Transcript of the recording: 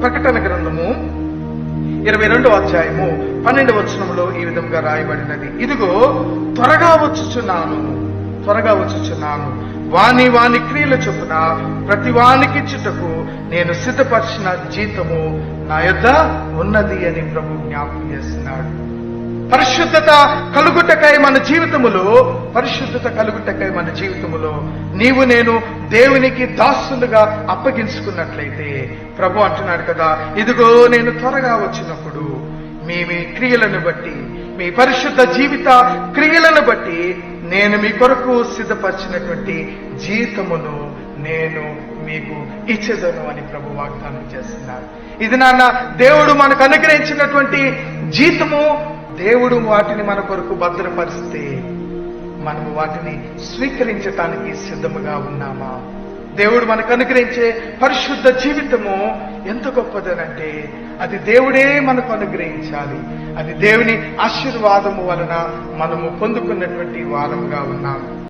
ప్రకటన గ్రంథము ఇరవై రెండో అధ్యాయము పన్నెండు వచనంలో ఈ విధంగా రాయబడినది. ఇదిగో త్వరగా వచ్చుచున్నాను త్వరగా వచ్చుచున్నాను. వాని వాని క్రియల చొప్పున ప్రతి వానికి చుట్టకు నేను సిద్ధపరిచిన జీతము నా యొద్ద ఉన్నది అని ప్రభు జ్ఞాపకం చేస్తున్నాడు. పరిశుద్ధత కలుగుటకై మన జీవితములో పరిశుద్ధత కలుగుటకై మన జీవితములో నీవు నేను దేవునికి దాసులుగా అప్పగించుకున్నట్లయితే ప్రభు అంటున్నాడు కదా ఇదిగో నేను త్వరగా వచ్చినప్పుడు మీ మీ క్రియలను బట్టి మీ పరిశుద్ధ జీవిత క్రియలను బట్టి నేను మీ కొరకు సిద్ధపరిచినటువంటి జీతమును నేను మీకు ఇచ్చేదను అని ప్రభు వాగ్దానం చేస్తున్నారు. ఇది నాన్న దేవుడు మనకు అనుగ్రహించినటువంటి జీతము దేవుడు వాటిని మన కొరకు భద్రపరిస్తే మనము వాటిని స్వీకరించటానికి సిద్ధముగా ఉన్నామా? దేవుడు మనకు అనుగ్రహించే పరిశుద్ధ జీవితము ఎంత గొప్పదనంటే అది దేవుడే మనకు అనుగ్రహించాలి. అది దేవుని ఆశీర్వాదము వలన మనము పొందుకున్నటువంటి వారముగా ఉన్నాము.